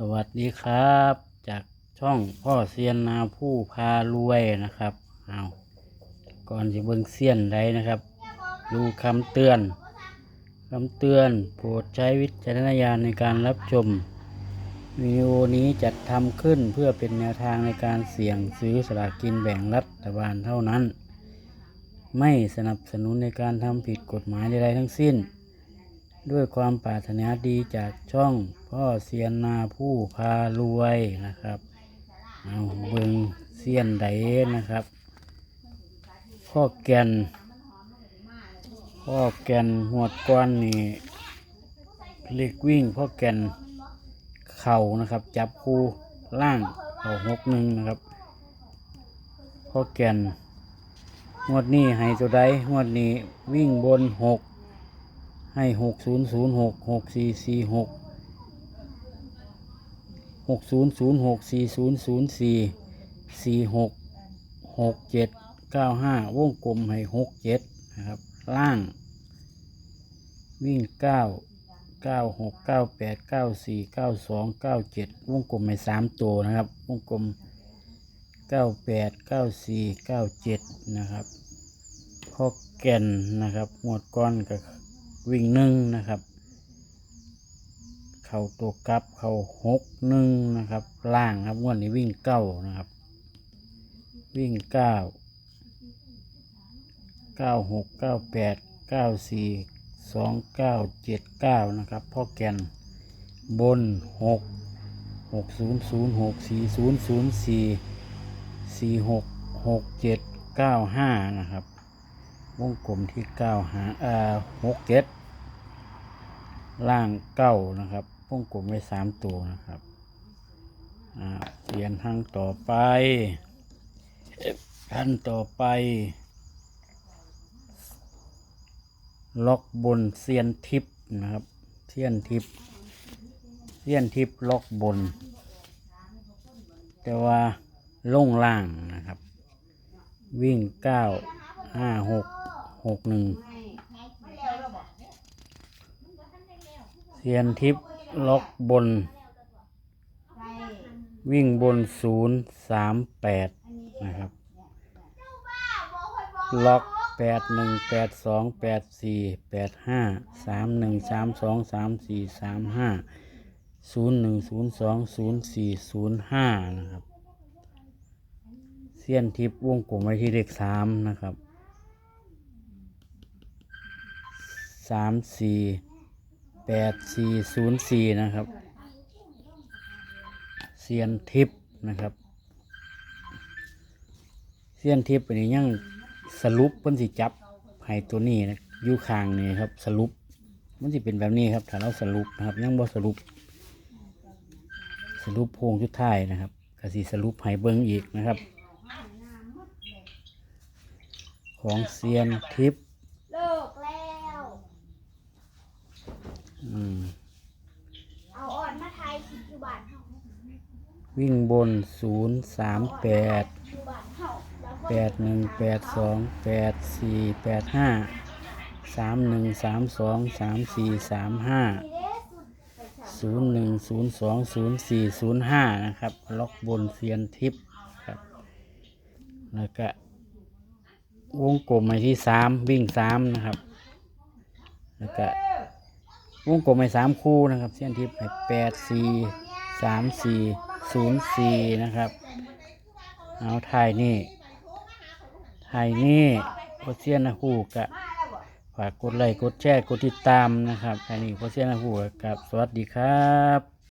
สวัสดีครับ จากช่องพ่อเซียนนาผู้พารวยนะครับเอาก่อนจะเบิ่งเซียนใดนะครับ ดูคำเตือนคำเตือนโปรดใช้วิจารณญาณในการรับชมวิดีโอนี้จัดทำขึ้นเพื่อเป็นแนวทางในการเสี่ยงซื้อสลากกินแบ่งรัฐบาลเท่านั้น ไม่สนับสนุนในการทำผิดกฎหมายใดๆทั้งสิ้น ด้วยความปรารถนาดีจากช่องพ่อเซียนนาผู้พารวยนะครับเอาเบิงเซียนไดนะครับพ่อแก่นพ่อแก่นหัวก้อนนี่เล็กวิ่งพ่อแก่นเข่านะครับ จับคู่ล่างเข่าหกหนึ่งนะครับพ่อแก่นงวดนี้ให้ตัวใดงวดนี้วิ่งบนหก ให้หกศูนย์ศูนย์หกหกสี่สี่หกหกศูนย์ศูนย์หกสี่ศูนย์ศูนย์สี่สี่หกหกเจ็ดเก้าห้าวงกลมให้หกเจ็ดนะครับ ล่าง วิ่งเก้าเก้าหกเก้าแปดเก้าสี่เก้าสองเก้าเจ็ดวงกลมให้สามตัวนะครับ วงกลมเก้าแปดเก้าสี่เก้าเจ็ดนะครับพ่อแก่นนะครับหมวดก้อนกับ วิ่งหนึ่งนะครับ เข่าตัวกลับเข่าหกหนึ่งนะครับ ล่างครับวดนี้วิ่งเก้านะครับ วิ่งเก้าเก้าหกเก้าแปดเก้าสี่สองเก้าเจ็ดเก้านะครับพ่อแกนบนหกหกศูนย์ศูนย์หกสี่ศูนย์ศูนย์สี่สี่หกหกเจ็ดเก้าห้านะครับ วงกลมที่เก้าหาเอ่าหกเจ็ด ล่างเก้านะครับวงกลมไว้สามตัวนะครับเปลี่ยนทางต่อไปขั้นต่อไป ล็อกบนเซียนทิปนะครับเซียนทิปเซียนทิปล็อกบน แต่ว่าล่งล่างนะครับ วิ่งเก้าห้าหกหกหนึ่ง ซียนทิปล็อกบน วิ่งบนศูนย์สามแปดนะครับ ล็อกแปดหนึ่งแปดสองแปดสี่แปดห้าสามหนึ่งสามสองสามสี่สามห้าศูนย์หนึ่งศูนย์สองศูนย์สี่ศูนย์ห้านะครับเสี้ยนทิพย์วงกลมไว้ที่เลขสามนะครับสามสี่ แปดสี่ศูนย์สี่นะครับเสียนทิพย์นะครับเสียนทิพย์เป็นยังสรุปเพิ่นสิจับให้ตัวนี้นะอยู่ข้างนี่ครับ สรุปมันสิเป็นแบบนี้ครับ ถ้าเราสรุปนะครับยังบ่สรุป สรุปโพงชุดท้ายนะครับก็สิสรุปให้เบิ่งอีกนะครับ ของเซียนทิพย์ วิ่งบน 0 3 8 8 1 8 2 8 4 8 5 3 1 3 2 3 4 3 5 0 1 0 2 0 4 0 5 นะครับ ล็อกบนเซียนทิพครับแล้วก็วงกลมไปที่ 3 วิ่ง 3 นะครับ แล้วก็วงกลมไป3คู่นะครับเซียนทิพย์แปดสี่ สามสี่ศูนย์สี่นะครับ เอาถ่ายนี่ถ่ายนี่โอเซียนหูกะฝากกดไลค์กดแชร์กดติดตามนะครับถ่ายนี่โอเซียนนะคู่กับ สวัสดีครับ